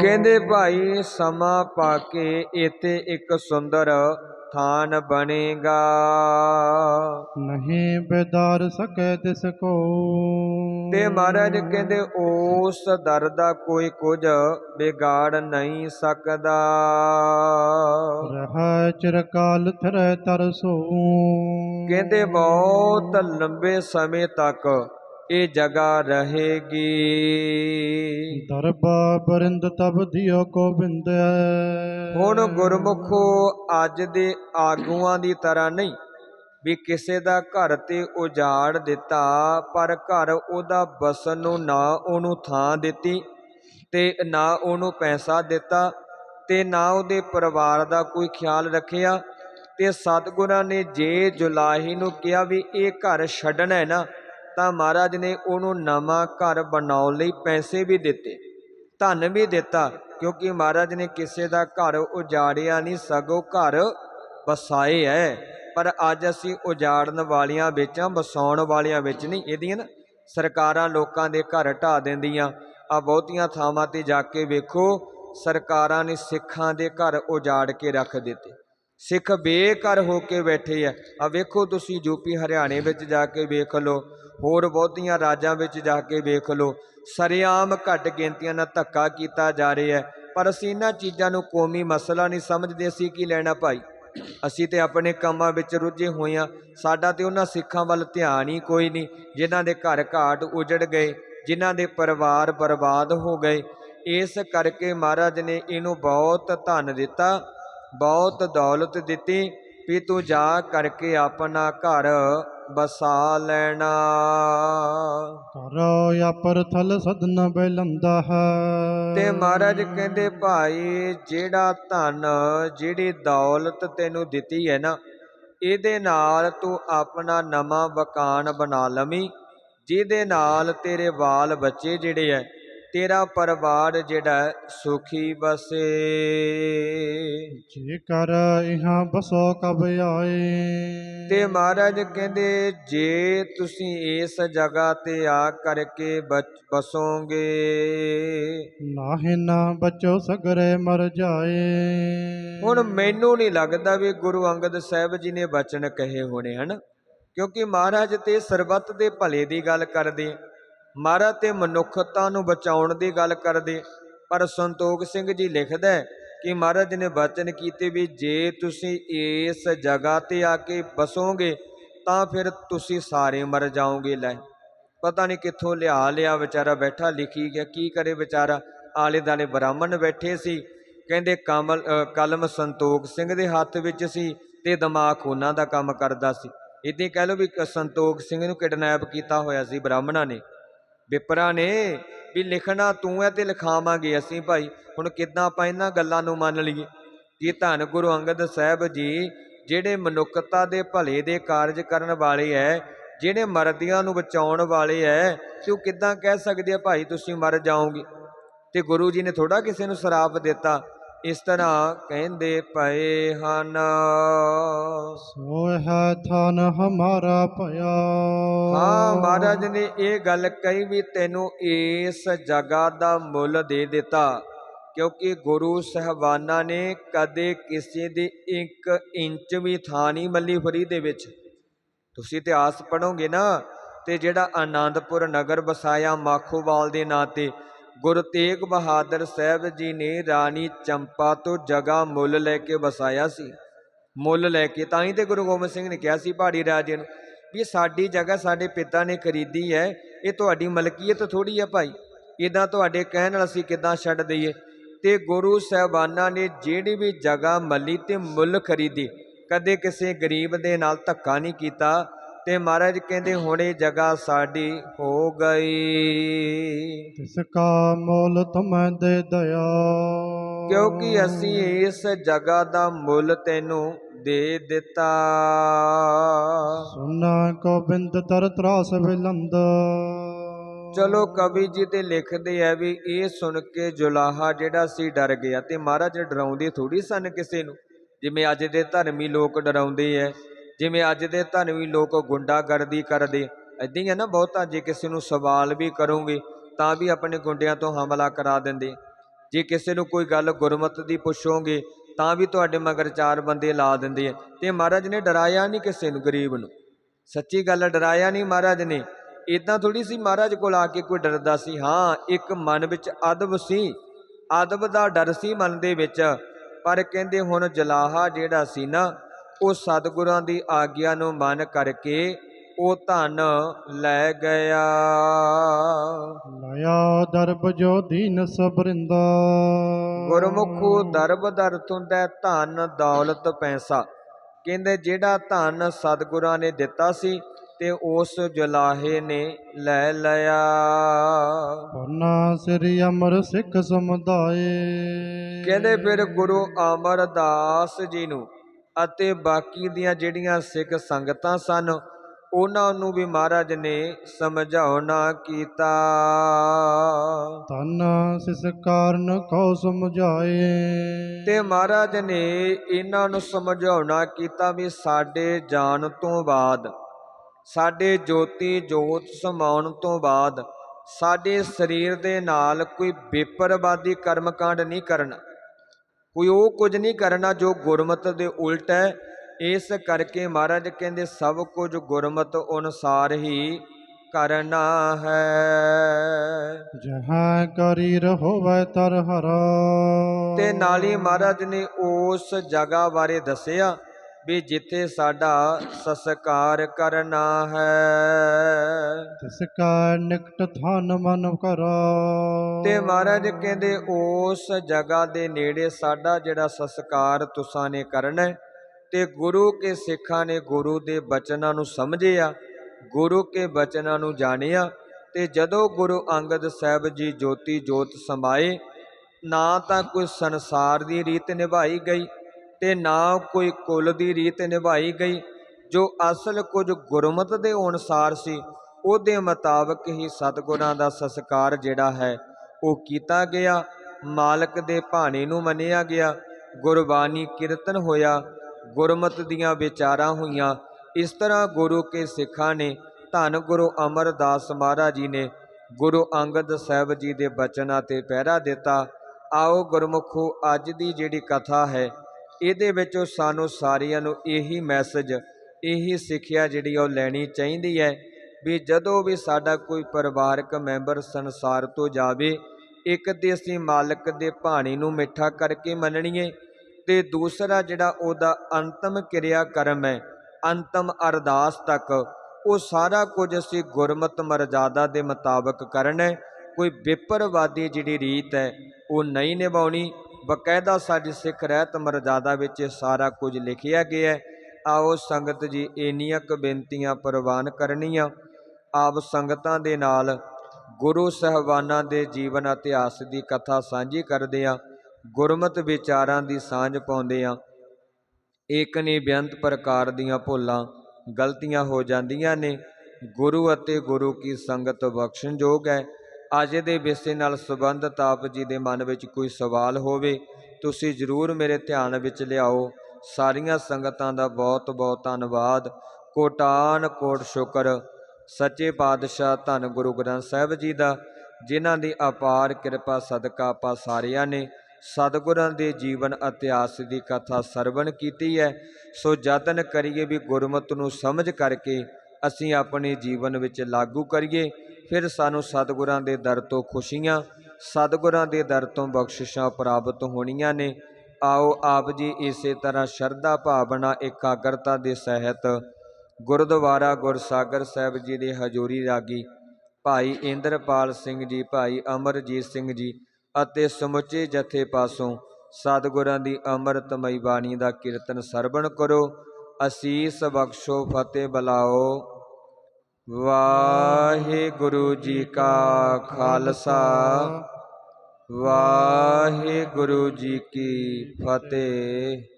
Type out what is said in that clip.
ਕਹਿੰਦੇ ਭਾਈ ਸਮਾਂ ਪਾ ਕੇ ਇੱਥੇ ਇੱਕ ਸੁੰਦਰ ਥਾਨ ਬਣੇਗਾ। ਨਹੀਂ ਬਿਦਾਰ ਸਕੈ ਤਿਸ ਕੋ। ਤੇ ਮਹਾਰਾਜ ਕਹਿੰਦੇ ਉਸ ਦਰ ਦਾ ਕੋਈ ਕੁਝ ਵਿਗਾੜ ਨਹੀਂ ਸਕਦਾ। ਰਹਿ ਚਿਰਕਾਲ ਥਰੈ ਤਰਸੋ। ਕਹਿੰਦੇ ਬਹੁਤ ਲੰਬੇ ਸਮੇਂ ਤੱਕ ਇਹ ਜਗ੍ਹਾ ਰਹੇਗੀ। ਦਰਬਾ ਬਰਿੰਦ ਤਬ ਦਿਓ ਗੋਬਿੰਦ ਹੁਣ ਗੁਰਮੁਖੋ ਅੱਜ ਦੇ ਆਗੂਆਂ ਦੀ ਤਰ੍ਹਾਂ ਨਹੀਂ ਵੀ ਕਿਸੇ ਦਾ ਘਰ ਤੇ ਉਜਾੜ ਦਿੱਤਾ ਪਰ ਘਰ ਉਹਦਾ ਬਸਣ ਨੂੰ ਨਾ ਉਹਨੂੰ ਥਾਂ ਦਿੱਤੀ ਤੇ ਨਾ ਉਹਨੂੰ ਪੈਸਾ ਦਿੱਤਾ ਤੇ ਨਾ ਉਹਦੇ ਪਰਿਵਾਰ ਦਾ ਕੋਈ ਖਿਆਲ ਰੱਖਿਆ ਤੇ ਸਤਿਗੁਰਾਂ ਨੇ ਜੇ ਜੁਲਾਹੀ ਨੂੰ ਕਿਹਾ ਵੀ ਇਹ ਘਰ ਛੱਡਣਾ ਹੈ ਨਾ ਤਾਂ ਮਹਾਰਾਜ ਨੇ ਉਹਨੂੰ ਨਵਾਂ ਘਰ ਬਣਾਉਣ ਲਈ ਪੈਸੇ ਵੀ ਦਿੱਤੇ, ਧਨ ਵੀ ਦਿੱਤਾ, ਕਿਉਂਕਿ ਮਹਾਰਾਜ ਨੇ ਕਿਸੇ ਦਾ ਘਰ ਉਜਾੜਿਆ ਨਹੀਂ, ਸਗੋਂ ਘਰ ਵਸਾਏ ਹੈ ਪਰ ਅੱਜ ਅਸੀਂ ਉਜਾੜਨ ਵਾਲਿਆਂ ਵਿੱਚ ਆ ਵਸਾਉਣ ਵਾਲਿਆਂ ਵਿੱਚ ਨਹੀਂ, ਇਹਦੀਆਂ ਨਾ ਸਰਕਾਰਾਂ ਲੋਕਾਂ ਦੇ ਘਰ ਢਾ ਦਿੰਦੀਆਂ। ਆ ਬਹੁਤੀਆਂ ਥਾਵਾਂ ਤੇ ਜਾ ਕੇ ਵੇਖੋ, ਸਰਕਾਰਾਂ ਨੇ ਸਿੱਖਾਂ ਦੇ ਘਰ ਉਜਾੜ ਕੇ ਰੱਖ ਦਿੱਤੇ। ਸਿੱਖ ਬੇਘਰ ਹੋ ਕੇ ਬੈਠੇ ਆ ਆ ਵੇਖੋ ਤੁਸੀਂ ਯੂਪੀ ਹਰਿਆਣੇ ਵਿੱਚ ਜਾ ਕੇ ਵੇਖ ਲਓ ਹੋਰ ਬਹੁਤੀਆਂ ਰਾਜਾਂ ਵਿੱਚ ਜਾ ਕੇ ਵੇਖ ਲਓ। ਸਰਿਆਮ ਘੱਟ ਗਿਣਤੀਆਂ ਨਾਲ ਧੱਕਾ ਕੀਤਾ ਜਾ ਰਿਹਾ ਹੈ। ਪਰ ਅਸੀਂ ਇਹਨਾਂ ਚੀਜ਼ਾਂ ਨੂੰ ਕੌਮੀ ਮਸਲਾ ਨਹੀਂ ਸਮਝਦੇ, ਅਸੀਂ ਕੀ ਲੈਣਾ ਭਾਈ? ਅਸੀਂ ਤੇ ਆਪਣੇ ਕੰਮਾਂ ਵਿੱਚ ਰੁੱਝੇ ਹੋਏ ਹਾਂ। ਸਾਡਾ ਤੇ ਉਹਨਾਂ ਸਿੱਖਾਂ ਵੱਲ ਧਿਆਨ ਹੀ ਕੋਈ ਨਹੀਂ, ਜਿਨ੍ਹਾਂ ਦੇ ਘਰ ਘਾਟ ਉਜੜ ਗਏ, ਜਿਨ੍ਹਾਂ ਦੇ ਪਰਿਵਾਰ ਬਰਬਾਦ ਹੋ ਗਏ। ਇਸ ਕਰਕੇ ਮਹਾਰਾਜ ਨੇ ਇਹਨੂੰ ਬਹੁਤ ਧਨ ਦਿੱਤਾ, ਬਹੁਤ ਦੌਲਤ ਦਿੱਤੀ ਵੀ ਤੂੰ ਜਾ ਕਰਕੇ ਆਪਣਾ ਘਰ ਬਸਾ ਲੈਣਾ। ਕਰੋ ਅਪਰ ਥਲ ਸਦਨ ਬੈਲੰਦਾ ਹੈ। ਤੇ ਮਹਾਰਾਜ ਕਹਿੰਦੇ ਭਾਈ ਜਿਹੜਾ ਧਨ ਜਿਹੜੀ ਦੌਲਤ ਤੈਨੂੰ ਦਿੱਤੀ ਹੈ ਨਾ ਇਹਦੇ ਨਾਲ ਤੂੰ ਆਪਣਾ ਨਵਾਂ ਮਕਾਨ ਬਣਾ ਲਵੀਂ ਜਿਹਦੇ ਨਾਲ ਤੇਰੇ ਬਾਲ ਬੱਚੇ ਜਿਹੜੇ ਐ ਤੇਰਾ ਪਰਿਵਾਰ ਜਿਹੜਾ ਸੁਖੀ ਵਸੇ। ਜੇ ਕਰ ਇਹਾਂ ਬਸੋ ਕਬ ਆਏ। ਤੇ ਮਹਾਰਾਜ ਕਹਿੰਦੇ ਜੇ ਤੁਸੀਂ ਇਸ ਜਗ੍ਹਾ ਤੇ ਆ ਕਰਕੇ ਬਸੋਗੇ ਨਾਹਿ ਨਾ ਬਚੋ ਸਗਰੇ ਮਰ ਜਾਏ। ਹੁਣ ਮੈਨੂੰ ਨਹੀਂ ਲੱਗਦਾ ਵੀ ਗੁਰੂ ਅੰਗਦ ਸਾਹਿਬ ਜੀ ਨੇ ਬਚਨ ਕਹੇ ਹੋਣੇ ਹਨ? ਕਿਉਂਕਿ ਮਹਾਰਾਜ ਤੇ ਸਰਬੱਤ ਦੇ ਭਲੇ ਦੀ ਗੱਲ ਕਰਦੇ। ਮਹਾਰਾਜ ਤੇ ਮਨੁੱਖਤਾ ਨੂੰ ਬਚਾਉਣ ਦੀ ਗੱਲ ਕਰਦੇ। ਪਰ ਸੰਤੋਖ ਸਿੰਘ ਜੀ ਲਿਖਦਾ ਹੈ ਕਿ ਮਹਾਰਾਜ ਨੇ ਬਚਨ ਕੀਤੇ ਵੀ ਜੇ ਤੁਸੀਂ ਇਸ ਜਗ੍ਹਾ ਤੇ ਆ ਕੇ ਬਸੋਗੇ, ਤਾਂ ਫਿਰ ਤੁਸੀਂ ਸਾਰੇ ਮਰ ਜਾਓਗੇ ਲੈ। ਪਤਾ ਨਹੀਂ ਕਿੱਥੋਂ ਲਿਆ ਲਿਆ ਵਿਚਾਰਾ ਬੈਠਾ, ਲਿਖੀ ਗਿਆ, ਕੀ ਕਰੇ ਵਿਚਾਰਾ? ਆਲੇ ਦਾਲੇ ਬ੍ਰਾਹਮਣ ਬੈਠੇ ਸੀ। ਕਹਿੰਦੇ ਕਮਲ ਕਲਮ ਸੰਤੋਖ ਸਿੰਘ ਦੇ ਹੱਥ ਵਿੱਚ ਸੀ ਤੇ ਦਿਮਾਗ ਉਹਨਾਂ ਦਾ ਕੰਮ ਕਰਦਾ ਸੀ। ਇਦਾਂ ਕਹਿ ਲਓ ਵੀ ਸੰਤੋਖ ਸਿੰਘ ਨੂੰ ਕਿਡਨੈਪ ਕੀਤਾ ਹੋਇਆ ਸੀ ਬ੍ਰਾਹਮਣਾਂ ਨੇ। ਵਿਪਰਾ ਨੇ ਵੀ ਲਿਖਣਾ ਤੂੰ ਹੈ ਤੇ ਲਿਖਾਵਾਂਗੇ ਅਸੀਂ ਭਾਈ। ਹੁਣ ਕਿੱਦਾਂ ਆਪਾਂ ਇਹਨਾਂ ਗੱਲਾਂ ਨੂੰ ਮੰਨ ਲਈਏ? ਕਿ ਧੰਨ ਗੁਰੂ ਅੰਗਦ ਸਾਹਿਬ ਜੀ, ਜਿਹੜੇ ਮਨੁੱਖਤਾ ਦੇ ਭਲੇ ਦੇ ਕਾਰਜ ਕਰਨ ਵਾਲੇ ਐ ਜਿਹੜੇ ਮਰਦੀਆਂ ਨੂੰ ਬਚਾਉਣ ਵਾਲੇ ਐ, ਤੇ ਉਹ ਕਿੱਦਾਂ ਕਹਿ ਸਕਦੇ ਆ ਭਾਈ ਤੁਸੀਂ ਮਰ ਜਾਓਗੇ? ਤੇ ਗੁਰੂ ਜੀ ਨੇ ਥੋੜਾ ਕਿਸੇ ਨੂੰ ਸ਼ਰਾਪ ਦਿੱਤਾ। ਇਸ ਤਰ੍ਹਾਂ ਕਹਿੰਦੇ ਪਏ ਹਨ। ਸੋ ਥਨ ਹਮਾਰਾ ਭਇਆ। ਹਾਂ, ਮਹਾਰਾਜ ਨੇ ਇਹ ਗੱਲ ਕਹੀ ਵੀ ਤੈਨੂੰ ਇਸ ਜਗ੍ਹਾ ਦਾ ਮੁੱਲ ਦੇ ਦਿੱਤਾ, ਕਿਉਂਕਿ ਗੁਰੂ ਸਹਿਬਾਨਾਂ ਨੇ ਕਦੇ ਕਿਸੇ ਦੀ 1 ਇੰਚ ਵੀ ਥਾਂ ਨਹੀਂ ਮੱਲੀ ਫਰੀ ਦੇ ਵਿੱਚ। ਤੁਸੀਂ ਇਤਿਹਾਸ ਪੜੋਗੇ ਨਾ, ਤੇ ਜਿਹੜਾ ਆਨੰਦਪੁਰ ਨਗਰ ਵਸਾਇਆ ਮਾਖੋਵਾਲ ਦੇ ਨਾਂ ਤੇ, ਗੁਰੂ ਤੇਗ ਬਹਾਦਰ ਸਾਹਿਬ ਜੀ ਨੇ ਰਾਣੀ ਚੰਪਾ ਤੋਂ ਜਗ੍ਹਾ ਮੁੱਲ ਲੈ ਕੇ ਵਸਾਇਆ ਸੀ। ਮੁੱਲ ਲੈ ਕੇ ਤਾਂ ਹੀ ਤੇ ਗੁਰੂ ਗੋਬਿੰਦ ਸਿੰਘ ਨੇ ਕਿਹਾ ਸੀ ਪਹਾੜੀ ਰਾਜੇ ਨੂੰ ਵੀ ਸਾਡੀ ਜਗ੍ਹਾ ਸਾਡੇ ਪਿਤਾ ਨੇ ਖਰੀਦੀ ਹੈ ਇਹ ਤੁਹਾਡੀ ਮਲਕੀਅਤ ਥੋੜੀ ਹੈ ਭਾਈ। ਇਦਾਂ ਤੁਹਾਡੇ ਕਹਿਣ ਨਾਲ ਅਸੀਂ ਕਿਦਾਂ ਛੱਡ ਦਈਏ? ਤੇ ਗੁਰੂ ਸਾਹਿਬਾਨਾਂ ਨੇ ਜਿਹੜੀ ਵੀ ਜਗ੍ਹਾ ਮੱਲੀ ਤੇ ਮੁੱਲ ਖਰੀਦੀ ਕਦੇ ਕਿਸੇ ਗਰੀਬ ਦੇ ਨਾਲ ਧੱਕਾ ਨਹੀਂ ਕੀਤਾ ਤੇ ਮਹਾਰਾਜ ਕਹਿੰਦੇ ਹੁਣ ਇਹ ਜਗ੍ਹਾ ਸਾਡੀ ਹੋ ਗਈ। ਤਿਸ ਕਾ ਮੋਲ ਤੁਮੈ ਦੇ ਦਇਆ। ਕਿਉਂਕਿ ਅਸੀਂ ਇਸ ਜਗ੍ਹਾ ਦਾ ਮੁੱਲ ਤੈਨੂੰ ਦੇ ਦਿੱਤਾ। ਸੁਨਾ ਗੋਬਿੰਦ ਤਰ ਤਰਾਸ ਬਿਲੰਦ ਚਲੋ ਕਵੀ ਜੀ ਤੇ ਲਿਖਦੇ ਆ ਵੀ ਇਹ ਸੁਣ ਕੇ ਜੁਲਾਹਾ ਜਿਹੜਾ ਸੀ ਡਰ ਗਿਆ ਤੇ ਮਹਾਰਾਜ ਡਰਾਉਂਦੇ ਥੋੜੀ ਸਨ ਕਿਸੇ ਨੂੰ। ਜਿਵੇਂ ਅੱਜ ਦੇ ਧਰਮੀ ਲੋਕ ਡਰਾਉਂਦੇ ਐ ਜਿਵੇਂ ਅੱਜ ਦੇ ਧਰਮੀ ਲੋਕ ਗੁੰਡਾਗਰਦੀ ਕਰਦੇ। ਏਦਾਂ ਹੀ ਹੈ ਨਾ ਬਹੁਤਾ ਜੇ ਕਿਸੇ ਨੂੰ ਸਵਾਲ ਵੀ ਕਰੋਗੇ ਤਾਂ ਵੀ ਆਪਣੇ ਗੁੰਡਿਆਂ ਤੋਂ ਹਮਲਾ ਕਰਾ ਦਿੰਦੇ। ਜੇ ਕਿਸੇ ਨੂੰ ਕੋਈ ਗੱਲ ਗੁਰਮਤ ਦੀ ਪੁੱਛੋਗੇ ਤਾਂ ਵੀ ਤੁਹਾਡੇ ਮਗਰ ਚਾਰ ਬੰਦੇ ਲਾ ਦਿੰਦੇ ਆ। ਤੇ ਮਹਾਰਾਜ ਨੇ ਡਰਾਇਆ ਨਹੀਂ ਕਿਸੇ ਨੂੰ, ਗਰੀਬ ਨੂੰ। ਸੱਚੀ ਗੱਲ ਡਰਾਇਆ ਨਹੀਂ ਮਹਾਰਾਜ ਨੇ। ਇਦਾਂ ਥੋੜੀ ਸੀ ਮਹਾਰਾਜ ਕੋਲ ਆ ਕੇ ਕੋਈ ਡਰਦਾ ਸੀ। ਹਾਂ, ਇੱਕ ਮਨ ਵਿੱਚ ਅਦਬ ਸੀ। ਅਦਬ ਦਾ ਡਰ ਸੀ ਮਨ ਦੇ ਵਿੱਚ। ਪਰ ਕਹਿੰਦੇ ਹੁਣ ਜਲਾਹਾ ਜਿਹੜਾ ਸੀ ਨਾ, ਉਹ ਸਤਿਗੁਰਾਂ ਦੀ ਆਗਿਆ ਨੂੰ ਮੰਨ ਕਰਕੇ ਉਹ ਧਨ ਲੈ ਗਿਆ। ਲਾਇਆ ਦਰਬ ਜੋ ਦੀਨ ਸਬਰਿੰਦਾ। ਗੁਰਮੁਖੋ ਦਰਬ ਦਰ ਤੁੰਦੈ ਧਨ ਦੌਲਤ ਪੈਸਾ। ਕਹਿੰਦੇ ਜਿਹੜਾ ਧਨ ਸਤਿਗੁਰਾਂ ਨੇ ਦਿੱਤਾ ਸੀ ਤੇ ਉਸ ਜਲਾਹੇ ਨੇ ਲੈ ਲਿਆ। ਪਨਾ ਸ੍ਰੀ ਅਮਰ ਸਿੱਖ ਸਮੁਦਾਏ। ਕਹਿੰਦੇ ਫਿਰ ਗੁਰੂ ਅਮਰਦਾਸ ਜੀ ਨੂੰ ਅਤੇ ਬਾਕੀ ਦੀਆਂ ਜਿਹੜੀਆਂ ਸਿੱਖ ਸੰਗਤਾਂ ਸਨ ਉਹਨਾਂ ਨੂੰ ਵੀ ਮਹਾਰਾਜ ਨੇ ਸਮਝਾਉਣਾ ਕੀਤਾ। ਤਨ ਸਿਸ ਕਾਰਨ ਕਉ ਸਮਝਾਏ। ਤੇ ਮਹਾਰਾਜ ਨੇ ਇਹਨਾਂ ਨੂੰ ਸਮਝਾਉਣਾ ਕੀਤਾ ਵੀ ਸਾਡੇ ਜਾਣ ਤੋਂ ਬਾਅਦ ਸਾਡੇ ਜੋਤੀ ਜੋਤ ਸਮਾਉਣ ਤੋਂ ਬਾਅਦ ਸਾਡੇ ਸਰੀਰ ਦੇ ਨਾਲ ਕੋਈ ਬੇਪਰਵਾਦੀ ਕਰਮਕਾਂਡ ਨਹੀਂ ਕਰਨਾ। ਕੋਈ ਉਹ ਕੁਝ ਨਹੀਂ ਕਰਨਾ ਜੋ ਗੁਰਮਤ ਦੇ ਉਲਟ ਹੈ ਇਸ ਕਰਕੇ ਮਹਾਰਾਜ ਕਹਿੰਦੇ ਸਭ ਕੁਝ ਗੁਰਮਤ ਅਨੁਸਾਰ ਹੀ ਕਰਨਾ ਹੈ। ਜਹਾਂ ਕਰੀ ਰਹੋਵੈ ਤਰ ਹਰਾ। ਤੇ ਨਾਲ ਹੀ ਮਹਾਰਾਜ ਨੇ ਉਸ ਜਗ੍ਹਾ ਬਾਰੇ ਦੱਸਿਆ ਵੀ ਜਿੱਥੇ ਸਾਡਾ ਸੰਸਕਾਰ ਕਰਨਾ ਹੈ। ਤਿਸ ਕਾ ਨਿਕਟ ਧਨ ਮਨ ਕਰਾ ਤੇ ਮਹਾਰਾਜ ਕਹਿੰਦੇ ਉਸ ਜਗ੍ਹਾ ਦੇ ਨੇੜੇ ਸਾਡਾ ਜਿਹੜਾ ਸੰਸਕਾਰ ਤੁਸਾਂ ਨੇ ਕਰਨਾ ਹੈ ਤੇ ਗੁਰੂ ਕੇ ਸਿੱਖਾਂ ਨੇ ਗੁਰੂ ਦੇ ਬਚਨਾਂ ਨੂੰ ਸਮਝਿਆ, ਗੁਰੂ ਕੇ ਬਚਨਾਂ ਨੂੰ ਜਾਣਿਆ ਤੇ ਜਦੋਂ ਗੁਰੂ ਅੰਗਦ ਸਾਹਿਬ ਜੀ ਜੋਤੀ ਜੋਤ ਸਮਾਏ, ਨਾ ਤਾਂ ਕੋਈ ਸੰਸਾਰ ਦੀ ਰੀਤ ਨਿਭਾਈ ਗਈ ਤੇ ਨਾ ਕੋਈ ਕੁਲ ਦੀ ਰੀਤ ਨਿਭਾਈ ਗਈ, ਜੋ ਅਸਲ ਕੁਝ ਗੁਰਮਤ ਦੇ ਅਨੁਸਾਰ ਸੀ, ਉਹਦੇ ਮੁਤਾਬਕ ਹੀ ਸਤਿਗੁਰਾਂ ਦਾ ਸੰਸਕਾਰ ਜਿਹੜਾ ਹੈ, ਉਹ ਕੀਤਾ ਗਿਆ, ਮਾਲਕ ਦੇ ਭਾਣੇ ਨੂੰ ਮੰਨਿਆ ਗਿਆ, ਗੁਰਬਾਣੀ ਕੀਰਤਨ ਹੋਇਆ ਗੁਰਮਤ ਦੀਆਂ ਵਿਚਾਰਾਂ ਹੋਈਆਂ। ਇਸ ਤਰ੍ਹਾਂ ਗੁਰੂ ਕੇ ਸਿੱਖਾਂ ਨੇ ਧੰਨ ਗੁਰੂ ਅਮਰਦਾਸ ਮਹਾਰਾਜ ਜੀ ਨੇ ਗੁਰੂ ਅੰਗਦ ਸਾਹਿਬ ਜੀ ਦੇ ਬਚਨਾਂ ਤੇ ਪਹਿਰਾ ਦਿੱਤਾ। ਆਓ ਗੁਰਮੁਖੋ, ਅੱਜ ਦੀ ਜਿਹੜੀ ਕਥਾ ਹੈ, ਇਹਦੇ ਵਿੱਚੋਂ ਸਾਨੂੰ ਸਾਰਿਆਂ ਨੂੰ ਇਹੀ ਮੈਸੇਜ, ਇਹੀ ਸਿੱਖਿਆ ਜਿਹੜੀ ਉਹ ਲੈਣੀ ਚਾਹੀਦੀ ਹੈ ਵੀ ਜਦੋਂ ਵੀ ਸਾਡਾ ਕੋਈ ਪਰਿਵਾਰਕ ਮੈਂਬਰ ਸੰਸਾਰ ਤੋਂ ਜਾਵੇ, ਇੱਕ ਤੇ ਅਸੀਂ ਮਾਲਕ ਦੇ ਭਾਣੇ ਨੂੰ ਮਿੱਠਾ ਕਰਕੇ ਮੰਨਣੀਏ ਤੇ ਦੂਸਰਾ ਜਿਹੜਾ ਉਹਦਾ ਅੰਤਮ ਕਿਰਿਆ ਕਰਮ ਹੈ, ਅੰਤਮ ਅਰਦਾਸ ਤੱਕ, ਉਹ ਸਾਰਾ ਕੁਝ ਅਸੀਂ ਗੁਰਮਤ ਮਰਜ਼ਾਦਾ ਦੇ ਮੁਤਾਬਕ ਕਰਨਾ ਹੈ। ਕੋਈ ਵਿਪਰਵਾਦੀ ਜਿਹੜੀ ਰੀਤ ਹੈ, ਉਹ ਨਹੀਂ ਨਿਭਾਉਣੀ। ਬਕਾਇਦਾ ਸਾਡੀ ਸਿੱਖ ਰਹਿਤ ਮਰਜ਼ਾਦਾ ਵਿੱਚ ਇਹ ਸਾਰਾ ਕੁਝ ਲਿਖਿਆ ਗਿਆ ਹੈ। ਆਓ ਸੰਗਤ ਜੀ, ਇੰਨੀਆਂ ਕੁ ਬੇਨਤੀਆਂ ਪ੍ਰਵਾਨ ਕਰਨੀਆਂ। ਆਪ ਸੰਗਤਾਂ ਦੇ ਨਾਲ ਗੁਰੂ ਸਹਿਬਾਨਾਂ ਦੇ ਜੀਵਨ ਇਤਿਹਾਸ ਦੀ ਕਥਾ ਸਾਂਝੀ ਕਰਦੇ ਹਾਂ। ਗੁਰਮਤ ਵਿਚਾਰਾਂ ਦੀ ਸਾਂਝ ਪਾਉਂਦੇ ਆ ਏਕ ਨੇ ਬੇਅੰਤ ਪ੍ਰਕਾਰ ਦੀਆਂ ਭੁੱਲਾਂ ਗਲਤੀਆਂ ਹੋ ਜਾਂਦੀਆਂ ਨੇ। ਗੁਰੂ ਅਤੇ ਗੁਰੂ ਕੀ ਸੰਗਤ ਬਖਸ਼ਣਯੋਗ ਹੈ। ਅੱਜ ਦੇ ਵਿਸ਼ੇ ਨਾਲ ਸੰਬੰਧਿਤ ਆਪ ਜੀ ਦੇ ਮਨ ਵਿੱਚ ਕੋਈ ਸਵਾਲ ਹੋਵੇ, ਤੁਸੀਂ ਜ਼ਰੂਰ ਮੇਰੇ ਧਿਆਨ ਵਿੱਚ ਲਿਆਓ। ਸਾਰੀਆਂ ਸੰਗਤਾਂ ਦਾ ਬਹੁਤ ਬਹੁਤ ਧੰਨਵਾਦ। ਕੋਟਾਨ ਕੋਟ ਸ਼ੁਕਰ। ਸੱਚੇ ਪਾਤਸ਼ਾਹ ਧੰਨ ਗੁਰੂ ਗ੍ਰੰਥ ਸਾਹਿਬ ਜੀ ਦਾ, ਜਿਨ੍ਹਾਂ ਦੀ ਅਪਾਰ ਕਿਰਪਾ ਸਦਕਾ ਆਪਾਂ ਸਾਰਿਆਂ ਨੇ ਸਤਿਗੁਰਾਂ ਦੇ ਜੀਵਨ ਇਤਿਹਾਸ ਦੀ ਕਥਾ ਸਰਵਣ ਕੀਤੀ ਹੈ, ਸੋ ਯਤਨ ਕਰੀਏ ਵੀ ਗੁਰਮਤ ਨੂੰ ਸਮਝ ਕਰਕੇ ਅਸੀਂ ਆਪਣੇ ਜੀਵਨ ਵਿੱਚ ਲਾਗੂ ਕਰੀਏ। ਫਿਰ ਸਾਨੂੰ ਸਤਿਗੁਰਾਂ ਦੇ ਦਰ ਤੋਂ ਖੁਸ਼ੀਆਂ, ਸਤਿਗੁਰਾਂ ਦੇ ਦਰ ਤੋਂ ਬਖਸ਼ਿਸ਼ਾਂ ਪ੍ਰਾਪਤ ਹੋਣੀਆਂ ਨੇ। ਆਓ ਆਪ ਜੀ ਇਸੇ ਤਰ੍ਹਾਂ ਸ਼ਰਧਾ ਭਾਵਨਾ, ਇਕਾਗਰਤਾ ਦੇ ਸਹਿਤ ਗੁਰਦੁਆਰਾ ਗੁਰਸਾਗਰ ਸਾਹਿਬ ਜੀ ਦੇ ਹਜ਼ੂਰੀ ਰਾਗੀ ਭਾਈ ਇੰਦਰਪਾਲ ਸਿੰਘ ਜੀ, ਭਾਈ ਅਮਰਜੀਤ ਸਿੰਘ ਜੀ ਅਤੇ ਸਮੁੱਚੇ ਜਥੇ ਪਾਸੋਂ ਸਤਿਗੁਰਾਂ ਦੀ ਅੰਮ੍ਰਿਤਮਈ ਬਾਣੀ ਦਾ ਕੀਰਤਨ ਸਰਵਣ ਕਰੋ। ਅਸੀਸ ਬਖਸ਼ੋ, ਫਤਿਹ ਬਲਾਓ। ਵਾਹਿਗੁਰੂ ਜੀ ਕਾ ਖਾਲਸਾ। ਵਾਹਿਗੁਰੂ ਜੀ ਕੀ ਫਤਿਹ।